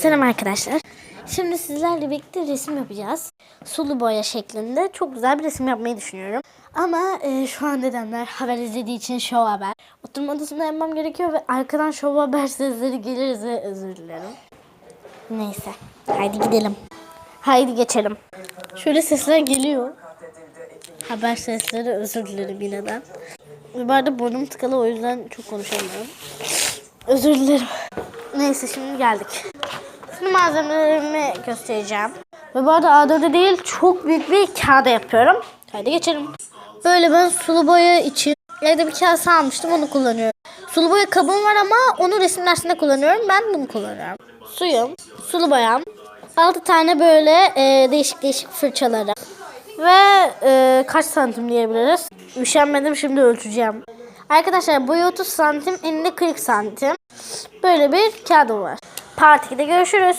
Selam arkadaşlar. Şimdi sizlerle birlikte resim yapacağız. Sulu boya şeklinde. Çok güzel bir resim yapmayı düşünüyorum. Ama e, şu an dedemler haber izlediği için şov haber. Oturma odasında yapmam gerekiyor ve arkadan şov haber sesleri gelirse özür dilerim. Neyse. Haydi gidelim. Haydi geçelim. Şöyle sesler geliyor. Haber sesleri özür dilerim yineden. Bu arada burnum tıkalı o yüzden çok konuşamıyorum. Özür dilerim. Neyse şimdi geldik. Malzemelerimi göstereceğim. Ve bu arada A4'e değil çok büyük bir kağıda yapıyorum. Haydi geçelim. Böyle ben sulu boya için evde bir kase almıştım onu kullanıyorum. Sulu boya kabım var ama onu resim dersinde kullanıyorum. Ben bunu kullanıyorum. Suyum, sulu boyam, 6 tane böyle e, değişik değişik fırçaları. Ve e, kaç santim diyebiliriz? Üşenmedim şimdi ölçeceğim. Arkadaşlar boyu 30 santim, eninde 40 santim. Böyle bir kağıdım var. Part 2'de görüşürüz.